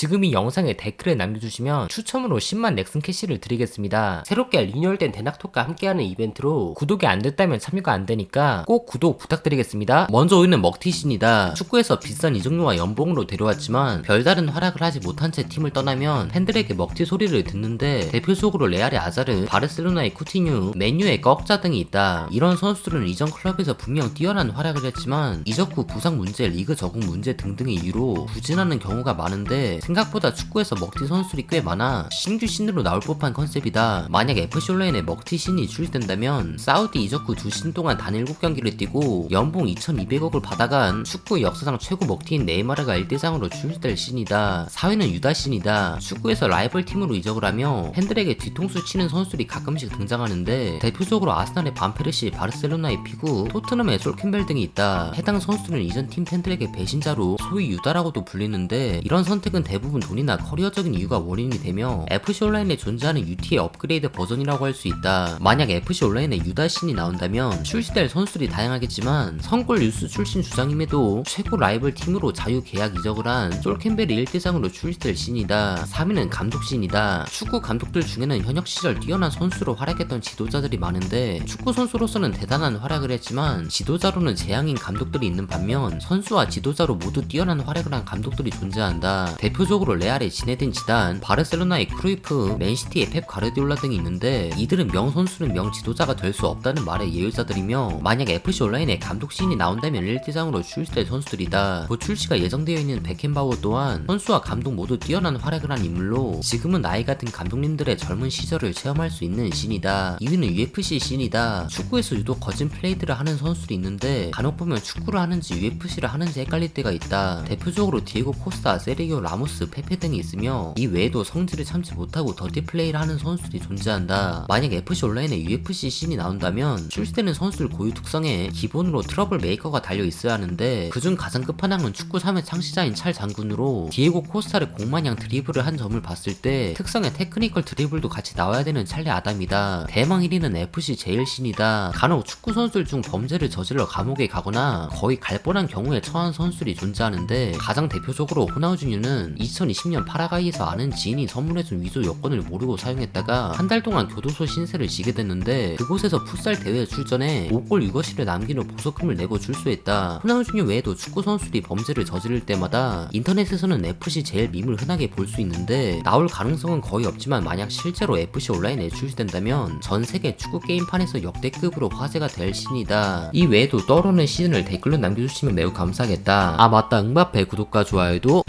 지금 이 영상에 댓글을 남겨주시면 추첨으로 10만 넥슨 캐시를 드리겠습니다. 새롭게 리뉴얼된 대낙톡과 함께하는 이벤트로 구독이 안 됐다면 참여가 안 되니까 꼭 구독 부탁드리겠습니다. 먼저 오이는 먹튀신이다. 축구에서 비싼 이적료와 연봉으로 데려왔지만 별다른 활약을 하지 못한 채 팀을 떠나면 팬들에게 먹튀 소리를 듣는데 대표적으로 레알의 아자르, 바르셀로나의 쿠티뉴, 맨유의 꺽자 등이 있다. 이런 선수들은 이전 클럽에서 분명 뛰어난 활약을 했지만 이적 후 부상 문제, 리그 적응 문제 등등의 이유로 부진하는 경우가 많은데 생각보다 축구에서 먹튀 선수들이 꽤 많아 신규 신으로 나올 법한 컨셉이다. 만약 FC 온라인에 먹튀 신이 출시된다면 사우디 이적 후두 시즌 동안 단 7경기를 뛰고 연봉 2200억을 받아간 축구 역사상 최고 먹튀인 네이마르가 1대장으로 출시될 신이다. 4위는 유다 신이다. 축구에서 라이벌 팀으로 이적을 하며 팬들에게 뒤통수 치는 선수들이 가끔씩 등장하는데 대표적으로 아스날의 반페르시, 바르셀로나의 피구, 토트넘의 솔 캠벨 등이 있다. 해당 선수들은 이전 팀 팬들에게 배신자로 소위 유다라고도 불리는데 이런 선택은 대부분 돈이나 커리어적인 이유가 원인이 되며 FC 온라인에 존재하는 UT의 업그레이드 버전이라고 할 수 있다. 만약 FC 온라인에 유다 신이 나온다면 출시될 선수들이 다양하겠지만 성골 뉴스 출신 주장임에도 최고 라이벌 팀으로 자유 계약 이적을 한 솔 캠벨이 1대장으로 출시될 신이다. 3위는 감독 신이다. 축구 감독들 중에는 현역 시절 뛰어난 선수로 활약했던 지도자들이 많은데 축구 선수로서는 대단한 활약을 했지만 지도자로는 재앙인 감독들이 있는 반면 선수와 지도자로 모두 뛰어난 활약을 한 감독들이 존재한다. 대표적 으로 레알의 지네딘 지단, 바르셀로나의 크루이프, 맨시티의 펩 가르디올라 등이 있는데 이들은 명 선수는 명 지도자가 될 수 없다는 말의 예의자들이며 만약 FC 온라인에 감독 신이 나온다면 1대장으로 출시될 선수들이다. 곧 출시가 예정되어 있는 베켄바워 또한 선수와 감독 모두 뛰어난 활약을 한 인물로 지금은 나이가 든 감독님들의 젊은 시절을 체험할 수 있는 신이다. 2위는 UFC 신이다. 축구에서 유독 거진 플레이들을 하는 선수들이 있는데 간혹 보면 축구를 하는지 UFC를 하는지 헷갈릴 때가 있다. 대표적으로 디에고 코스타, 세리오 라모스, 페페 등이 있으며 이 외에도 성질을 참지 못하고 더티 플레이를 하는 선수들이 존재한다. 만약 FC 온라인에 UFC 신이 나온다면 출시되는 선수들 고유 특성에 기본으로 트러블 메이커가 달려 있어야 하는데 그중 가장 끝판왕은 축구 3회 창시자인 찰 장군으로 디에고 코스타를 공마냥 드리블을 한 점을 봤을 때 특성의 테크니컬 드리블도 같이 나와야 되는 찰리 아담이다. 대망 1위는 FC 제일 신이다. 간혹 축구 선수들 중 범죄를 저질러 감옥에 가거나 거의 갈 뻔한 경우에 처한 선수들이 존재하는데 가장 대표적으로 호나우주뉴는 2020년 파라과이에서 아는 지인이 선물해준 위조 여권을 모르고 사용했다가 한 달 동안 교도소 신세를 지게 됐는데 그곳에서 풋살 대회에 출전해 5골 6어시를 남긴 후 보석금을 내고 출소했다. 호나우주뉴 외에도 축구 선수들이 범죄를 저지를 때마다 인터넷에서는 FC 제일 밈을 흔하게 볼 수 있는데 나올 가능성은 거의 없지만 만약 실제로 FC 온라인에 출시된다면 전 세계 축구 게임판에서 역대급으로 화제가 될 신이다. 이 외에도 떠오르는 시즌을 댓글로 남겨주시면 매우 감사하겠다. 아 맞다 응바페 구독과 좋아요도